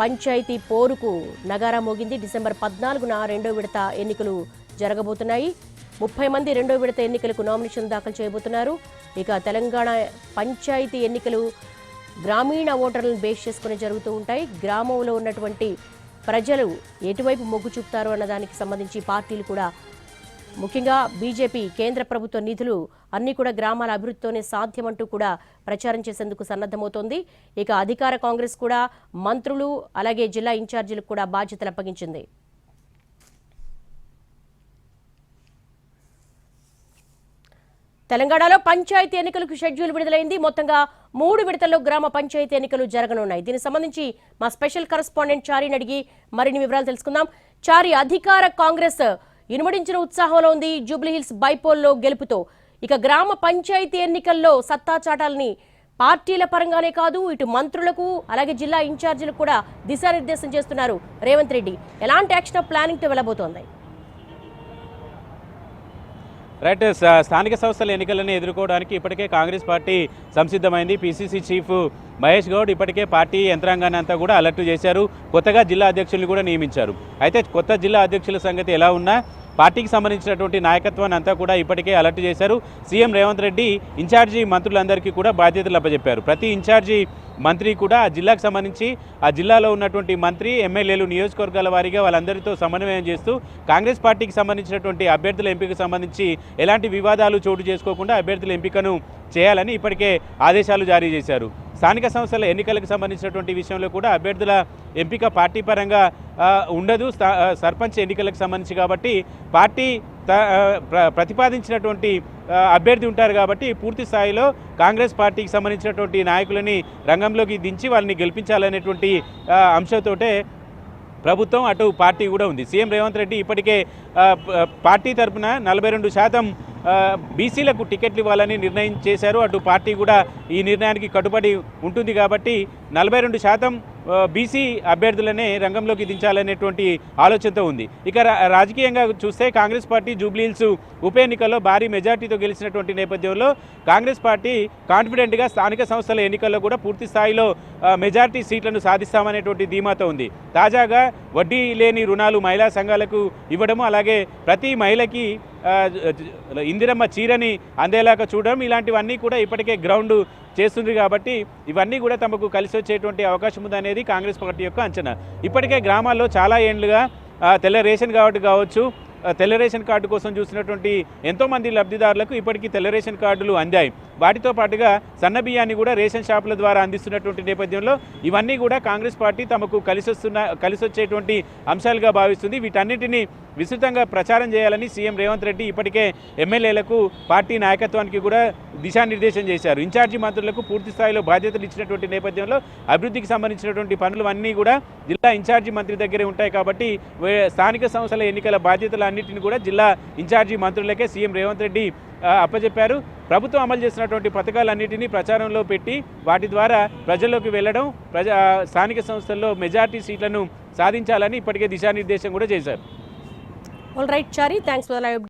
పంచాయతీ పోరుకు నగారా మోగింది. డిసెంబర్ పద్నాలుగున రెండో విడత ఎన్నికలు జరగబోతున్నాయి. ముప్పై మంది రెండో విడత ఎన్నికలకు నామినేషన్ దాఖలు చేయబోతున్నారు. ఇక తెలంగాణ పంచాయతీ ఎన్నికలు గ్రామీణ ఓటర్లను బేస్ చేసుకుని జరుగుతూ ఉంటాయి. గ్రామంలో ఉన్నటువంటి ప్రజలు ఎటువైపు మొగ్గు చూపుతారు అన్న దానికి సంబంధించి పార్టీలు కూడా ముఖ్యంగా బీజేపీ కేంద్ర ప్రభుత్వ నిధులు అన్ని కూడా గ్రామాల అభివృద్ధితోనే సాధ్యమంటూ కూడా ప్రచారం చేసేందుకు సన్నద్ధమవుతోంది. ఇక అధికార కాంగ్రెస్ కూడా మంత్రులు అలాగే జిల్లా ఇన్ఛార్జీలకు కూడా బాధ్యతలు అప్పగించింది. తెలంగాణలో పంచాయతీ ఎన్నికలకు షెడ్యూల్ విడుదలైంది. మొత్తంగా మూడు విడతల్లో గ్రామ పంచాయతీ ఎన్నికలు జరగనున్నాయి. దీనికి సంబంధించి మా స్పెషల్ కరెస్పాండెంట్ చారిని అడిగి మరిన్ని వివరాలు తెలుసుకుందాం. చారి అధికార కాంగ్రెస్ ఇనుమడించిన ఉత్సాహంలో ఉంది జూబ్లీహిల్స్ బైపోల్లో గెలుపుతో. ఇక గ్రామ పంచాయతీ ఎన్నికల్లో సత్తా చాటాలని పార్టీల పరంగానే కాదు ఇటు మంత్రులకు అలాగే జిల్లా ఇన్ఛార్జీలకు కూడా దిశానిర్దేశం చేస్తున్నారు రేవంత్ రెడ్డి. ఎలాంటి యాక్షన్ ప్లానింగ్తో వెళ్ళబోతోంది? రైట్ స్థానిక సంస్థల ఎన్నికలను ఎదుర్కోవడానికి ఇప్పటికే కాంగ్రెస్ పార్టీ సంసిద్ధమైంది. పిసిసి చీఫ్ మహేష్ గౌడ్ ఇప్పటికే పార్టీ యంత్రాంగాన్ని అంతా కూడా అలర్ట్ చేశారు. కొత్తగా జిల్లా అధ్యక్షుల్ని కూడా నియమించారు. అయితే కొత్త జిల్లా అధ్యక్షుల సంగతి ఎలా ఉన్నా పార్టీకి సంబంధించినటువంటి నాయకత్వాన్ని అంతా కూడా ఇప్పటికే అలర్ట్ చేశారు. సీఎం రేవంత్ రెడ్డి ఇన్ఛార్జీ మంత్రులందరికీ కూడా బాధ్యతలు అప్పచెప్పారు. ప్రతి ఇన్ఛార్జీ మంత్రి కూడా ఆ జిల్లాకు సంబంధించి ఆ జిల్లాలో ఉన్నటువంటి మంత్రి ఎమ్మెల్యేలు నియోజకవర్గాల వారీగా వాళ్ళందరితో సమన్వయం చేస్తూ కాంగ్రెస్ పార్టీకి సంబంధించినటువంటి అభ్యర్థుల ఎంపికకు సంబంధించి ఎలాంటి వివాదాలు చోటు చేసుకోకుండా అభ్యర్థుల ఎంపికను చేయాలని ఇప్పటికే ఆదేశాలు జారీ చేశారు. స్థానిక సంస్థల ఎన్నికలకు సంబంధించినటువంటి విషయంలో కూడా అభ్యర్థుల ఎంపిక పార్టీ పరంగా ఉండదు. సర్పంచ్ ఎన్నికలకు సంబంధించి కాబట్టి పార్టీ ప్రతిపాదించినటువంటి అభ్యర్థి ఉంటారు కాబట్టి పూర్తి స్థాయిలో కాంగ్రెస్ పార్టీకి సంబంధించినటువంటి నాయకులని రంగంలోకి దించి వాళ్ళని గెలిపించాలనేటువంటి అంశంతోటే ప్రభుత్వం అటు పార్టీ కూడా ఉంది. సీఎం రేవంత్ రెడ్డి ఇప్పటికే పార్టీ తరపున నలభై రెండు శాతం బీసీలకు టికెట్లు ఇవ్వాలని నిర్ణయం చేశారు. అటు పార్టీ కూడా ఈ నిర్ణయానికి కట్టుబడి ఉంటుంది కాబట్టి నలభై రెండు శాతం బీసీ అభ్యర్థులనే రంగంలోకి దించాలనేటువంటి ఆలోచనతో ఉంది. ఇక రా- రాజకీయంగా చూస్తే కాంగ్రెస్ పార్టీ జూబ్లీహిల్స్ ఉప ఎన్నికల్లో భారీ మెజార్టీతో గెలిచినటువంటి నేపథ్యంలో కాంగ్రెస్ పార్టీ కాన్ఫిడెంట్గా స్థానిక సంస్థల ఎన్నికల్లో కూడా పూర్తి స్థాయిలో మెజార్టీ సీట్లను సాధిస్తామనేటువంటి ధీమాతో ఉంది. తాజాగా వడ్డీ లేని రుణాలు మహిళా సంఘాలకు ఇవ్వడము అలాగే ప్రతి మహిళకి ఇందిరమ్మ చీరని అందేలాగా చూడడం ఇలాంటివన్నీ కూడా ఇప్పటికే గ్రౌండ్ చేస్తుంది కాబట్టి ఇవన్నీ కూడా తమకు కలిసి వచ్చేటువంటి అవకాశం ఉందనేది కాంగ్రెస్ పార్టీ యొక్క అంచనా. ఇప్పటికే గ్రామాల్లో చాలా ఏండ్లుగా తెల్ల రేషన్ కార్డు కావచ్చు తెల్ల రేషన్ కార్డు కోసం చూసినటువంటి ఎంతోమంది లబ్ధిదారులకు ఇప్పటికీ తెల్ల రేషన్ కార్డులు అందాయి. వాటితో పాటుగా సన్న బియ్యాన్ని కూడా రేషన్ షాపుల ద్వారా అందిస్తున్నటువంటి నేపథ్యంలో ఇవన్నీ కూడా కాంగ్రెస్ పార్టీ తమకు కలిసొస్తున్న కలిసొచ్చేటువంటి అంశాలుగా భావిస్తుంది. వీటన్నిటిని విస్తృతంగా ప్రచారం చేయాలని సీఎం రేవంత్ రెడ్డి ఇప్పటికే ఎమ్మెల్యేలకు పార్టీ నాయకత్వానికి కూడా దిశానిర్దేశం చేశారు. ఇన్ఛార్జి మంత్రులకు పూర్తి స్థాయిలో బాధ్యతలు ఇచ్చినటువంటి నేపథ్యంలో అభివృద్ధికి సంబంధించినటువంటి పనులు అన్నీ కూడా జిల్లా ఇన్ఛార్జి మంత్రి దగ్గరే ఉంటాయి కాబట్టి స్థానిక సంస్థల ఎన్నికల బాధ్యతలు అన్నింటిని కూడా జిల్లా ఇన్ఛార్జి మంత్రులకే సీఎం రేవంత్ రెడ్డి అప్పచెప్పారు ప్రభుత్వం అమలు చేసినటువంటి పథకాలన్నింటినీ ప్రచారంలో పెట్టి వాటి ద్వారా ప్రజల్లోకి వెళ్ళడం ప్రజా స్థానిక సంస్థల్లో మెజార్టీ సీట్లను సాధించాలని ఇప్పటికే దిశానిర్దేశం కూడా చేశారు. All right Chari thanks for